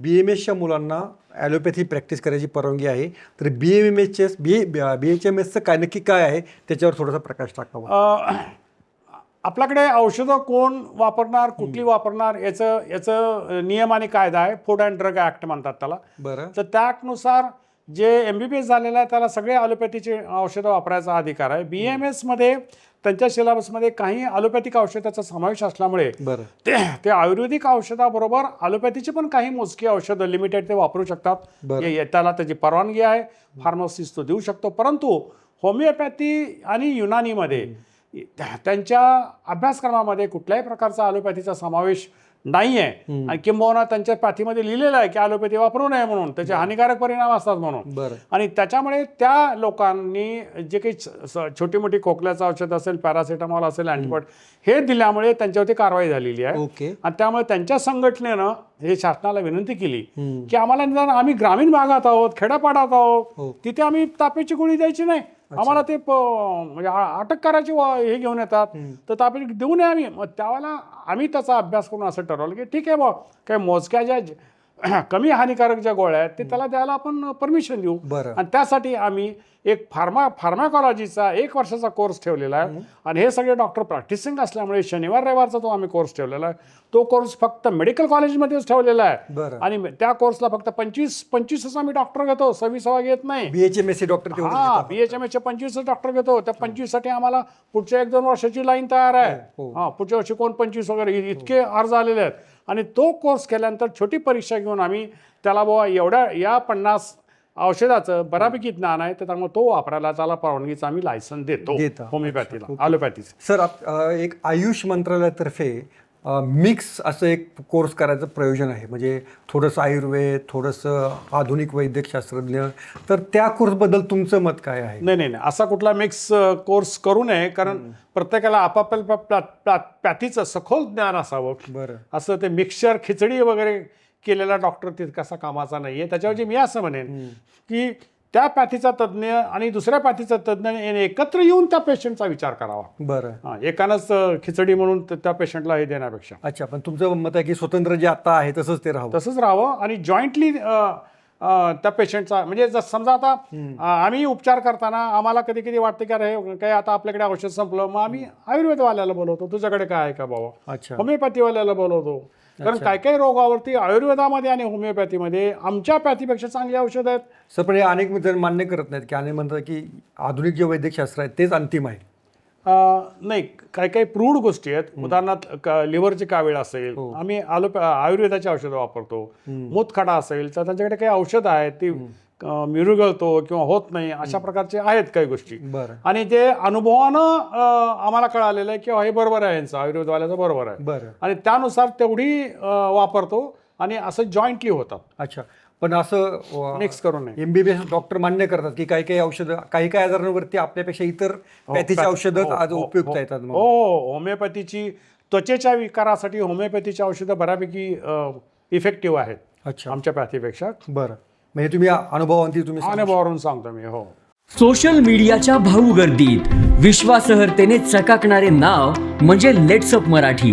बी M एसच्या मुलांना allopathy practice करायची परवानगी आहे. तर B M H S B B H M एसचं काय नक्की काय आहे त्याच्यावर थोडासा प्रकाश टाकावा. आपल्याकडे औषधं कोण वापरणार कुठली वापरणार याचं याचं नियम आणि कायदा आहे. फूड अँड ड्रग ॲक्ट म्हणतात त्याला. बरं. तर त्या ॲक्टनुसार जे एम बी बी एस झालेलं आहे त्याला सगळे ॲलोपॅथीचे औषधं वापरायचा अधिकार आहे. बी एम एसमध्ये त्यांच्या सिलेबसमध्ये काही ॲलोपॅथिक औषधाचा समावेश असल्यामुळे ते ते आयुर्वेदिक औषधाबरोबर ॲलोपॅथीची पण काही मोजकी औषधं लिमिटेड ते वापरू शकतात. त्याला त्याची परवानगी आहे. फार्मसिस्ट तो देऊ शकतो. परंतु होमिओपॅथी आणि युनानीमध्ये त्या- त्यांच्या अभ्यासक्रमामध्ये कुठल्याही प्रकारचा ॲलोपॅथीचा समावेश नाही आहे आणि किंबहुना त्यांच्या पॅथीमध्ये लिहिलेलं आहे की ॲलोपॅथी वापरू नये म्हणून. त्याचे हानिकारक परिणाम असतात म्हणून. आणि त्याच्यामुळे त्या लोकांनी जे काही छोटी मोठी खोकल्याचं औषध असेल पॅरासिटामॉल असेल अँटीबायोटिक हे दिल्यामुळे त्यांच्यावरती कारवाई झालेली आहे. ओके. आणि त्यामुळे त्यांच्या संघटनेनं हे शासनाला विनंती केली. की आम्हाला निदान आम्ही ग्रामीण भागात आहोत खेड्यापाड्यात हो. आहोत तिथे आम्ही तापेची गोळी द्यायची नाही. आम्हाला ते म्हणजे अटक करायची हे घेऊन येतात. तर तापेची देऊ नये आम्ही. मग त्यावेळेला आम्ही त्याचा अभ्यास करून असं ठरवलं की ठीक आहे बा काही मोजक्या ज्या कमी हानिकारक ज्या गोळ्या आहेत ते त्याला द्यायला आपण परमिशन देऊ. बरं. आणि त्यासाठी आम्ही एक फार्मा फार्माकॉलॉजीचा एक वर्षाचा कोर्स ठेवलेला आहे. आणि हे सगळे डॉक्टर प्रॅक्टिसिंग असल्यामुळे शनिवार रविवारचा तो आम्ही कोर्स ठेवलेला आहे. तो कोर्स फक्त मेडिकल कॉलेजमध्येच ठेवलेला आहे. बरं. आणि त्या कोर्सला फक्त पंचवीस पंचवीसच आम्ही डॉक्टर घेतो. सव्वीसावा घेत नाही. B H M S C doctor तेवढं हा बी एच एम एसचे पंचवीस डॉक्टर घेतो. त्या पंचवीससाठी आम्हाला पुढच्या एक दोन वर्षाची लाईन तयार आहे. हो. हा. पुढच्या वर्षी कोण पंचवीस वगैरे इ- इतके अर्ज आलेले आहेत. आणि तो कोर्स केल्यानंतर छोटी परीक्षा घेऊन आम्ही त्याला बुवा एवढ्या या पन्नास औषधाचं बऱ्यापैकी ज्ञान आहे तर त्यामुळे तो वापरायला त्याला परवानगीचं आम्ही लायसन देतो देता. होमिओपॅथीला ॲलोपॅथीचं सर आप- अ, एक आयुष मंत्रालयातर्फे मिक्स असं एक कोर्स करायचं प्रयोजन आहे. म्हणजे थोडंसं आयुर्वेद थोडंसं आधुनिक वैद्यकशास्त्रज्ञ. तर त्या कोर्सबद्दल तुमचं मत काय आहे? नाही नाही नाही. असा कुठला मिक्स कोर्स करू नये. कारण प्रत्येकाला आपापल्या प्या- पॅथीचं सखोल ज्ञान असावं. बरं. असं ते मिक्सचर खिचडी वगैरे केलेला डॉक्टर तितकासा कामाचा नाही आहे त्याच्याऐवजी मी असं म्हणेन की त्या पॅथीचा तज्ज्ञ आणि दुसऱ्या पॅथीचा तज्ज्ञ याने एकत्र येऊन त्या पेशंटचा विचार करावा. बरं. हां एकानंच खिचडी म्हणून त्या पेशंटला हे देण्यापेक्षा. अच्छा पण तुमचं मत आहे की स्वतंत्र जे आता आहे तसंच ते राहावं. तसंच राहावं आणि जॉईंटली त्या पेशंटचा म्हणजे जर समजा आता आम्ही उपचार करताना आम्हाला कधी कधी वाटतं की अरे काही आता आपल्याकडे औषध संपलं मग आम्ही आयुर्वेदवाल्याला बोलवतो तुझ्याकडे काय आहे का बाबा? अच्छा. होमिओपॅथीवाल्याला बोलवतो. कारण काय काही रोगावरती आयुर्वेदामध्ये आणि होमिओपॅथीमध्ये आमच्या पॅथीपेक्षा चांगली औषध आहेत. सर पण हे अनेक जण मान्य करत नाहीत की अनेक म्हणतात की आधुनिक जे वैद्यकशास्त्र आहे तेच अंतिम आहे. नाही काही काही प्रूढ गोष्टी आहेत. उदाहरणार्थ लिव्हरची कावीळ असेल आम्ही आलो आयुर्वेदाची औषधं वापरतो. मूतखडा असेल तर त्यांच्याकडे काही औषधं आहेत ती मिरुगळतो किंवा होत नाही अशा प्रकारचे आहेत काही गोष्टी. आणि जे अनुभवानं आम्हाला कळालेलं आहे की हे बरोबर आहे यांचं आयुर्वेदवाल्याचं बरोबर आहे. आणि त्यानुसार तेवढी वापरतो. आणि असं जॉईंटली होतात अच्छा. पण असं मिक्स करू नये M B B S doctor मान्य करतात की काही काही औषधं काही काही आजारांवरती आपल्यापेक्षा इतर पॅथीची पॅथ- औषधं हो, आज हो, उपयुक्त हो. येतात मग. हो हो होमिओपॅथीची त्वचेच्या विकारासाठी होमिओपॅथीची औषधं बऱ्यापैकी इफेक्टिव्ह आहेत अच्छा. आमच्या पॅथीपेक्षा बरं. म्हणजे तुम्ही अनुभवांती तुम्ही. अनुभवावरून सांगतो मी हो. सोशल मीडियाच्या भाऊ गर्दीत विश्वासहर्तेने चकाकणारे नाव म्हणजे लेट्सअप मराठी.